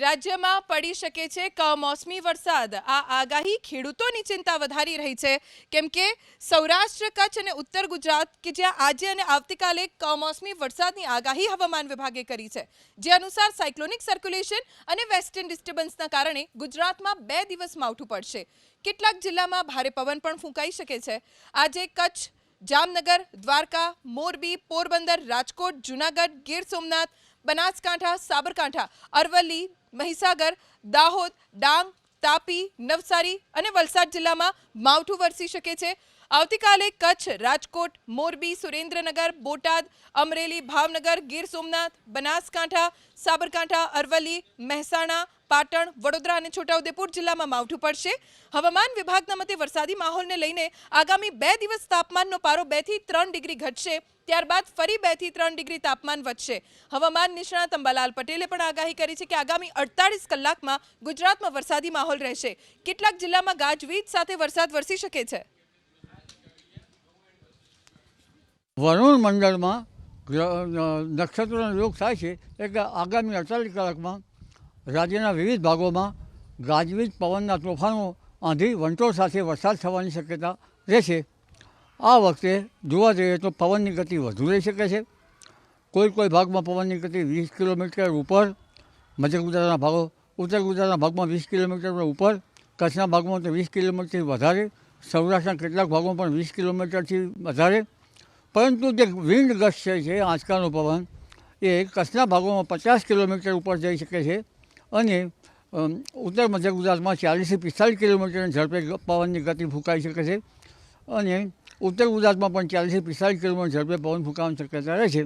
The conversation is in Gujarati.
રાજ્યમાં પડી શકે છે કમોસમી વરસાદ. આ આગાહી ખેડૂતોની ચિંતા વધારી રહી છે. કેમ કે સૌરાષ્ટ્ર, કચ્છ અને ઉત્તર ગુજરાત કે જ્યાં આજે અને આવતીકાલે કમોસમી વરસાદની આગાહી હવામાન વિભાગે કરી છે. જે અનુસાર સાયક્લોનિક સર્ક્યુલેશન અને વેસ્ટર્ન ડિસ્ટર્બન્સના કારણે ગુજરાતમાં બે દિવસ માવઠું પડશે. કેટલાક જિલ્લામાં ભારે પવન પણ ફૂંકાઈ શકે છે. આજે કચ્છ, જામનગર, દ્વારકા, મોરબી, પોરબંદર, રાજકોટ, જુનાગઢ, ગીર સોમનાથ બનાસકાંઠા, સાબરકાંઠા, અરવલ્લી, મહીસાગર, દાહોદ, ડાંગ, તાપી, નવસારી અને વલસાડ જિલ્લામાં માવઠું વરસી શકે છે. આવતીકાલે કચ્છ, રાજકોટ, મોરબી, સુરેન્દ્રનગર, બોટાદ, અમરેલી, ભાવનગર, ગીર સોમનાથ, બનાસકાંઠા, સાબરકાંઠા, અરવલ્લી, મહેસાણા પાટણ, વડોદરા અને છોટાઉદેપુર જિલ્લામાં માવઠું પડશે. હવામાન વિભાગના મતે વરસાદી માહોલને લઈને આગામી બે દિવસ તાપમાનનો પારો બેથી ત્રણ ડિગ્રી ઘટશે. ત્યારબાદ ફરી બેથી ત્રણ ડિગ્રી તાપમાન વધશે. હવામાન નિષ્ણાત અંબાલાલ પટેલે પણ આગાહી કરી છે કે આગામી અડતાળીસ કલાકમાં ગુજરાતમાં વરસાદી માહોલ રહેશે. કેટલાક જિલ્લામાં ગાજવીજ સાથે વરસાદ વરસી શકે છે. વરુણ મંડળમાં નક્ષત્રનો યોગ થાય છે એટલે આગામી અડતાલીસ કલાકમાં રાજ્યના વિવિધ ભાગોમાં ગાજવીજ પવનના તોફાનો, આંધી વંટોળ સાથે વરસાદ થવાની શક્યતા રહેશે આ વખતે જોવા જઈએ તો પવનની ગતિ વધુ રહી શકે છે. કોઈ કોઈ ભાગમાં પવનની ગતિ વીસ કિલોમીટર ઉપર, મધ્ય ગુજરાતના ભાગો, ઉત્તર ગુજરાતના ભાગમાં વીસ કિલોમીટર ઉપર, કચ્છના ભાગમાં તો વીસ કિલોમીટરથી વધારે, સૌરાષ્ટ્રના કેટલાક ભાગમાં પણ વીસ કિલોમીટરથી વધારે. પરંતુ જે વિન્ડ ગસ્ટ છે, આંચકાનો પવન, એ કચ્છના ભાગોમાં પચાસ કિલોમીટર ઉપર જઈ શકે છે. અને ઉત્તર મધ્ય ગુજરાતમાં ચાલીસથી પિસ્તાલીસ કિલોમીટરની ઝડપે પવનની ગતિ ફૂંકાઈ શકે છે. અને ઉત્તર ગુજરાતમાં પણ ચાલીસથી પિસ્તાલીસ કિલોમીટર ઝડપે પવન ફૂંકાવાની શક્યતા રહે છે.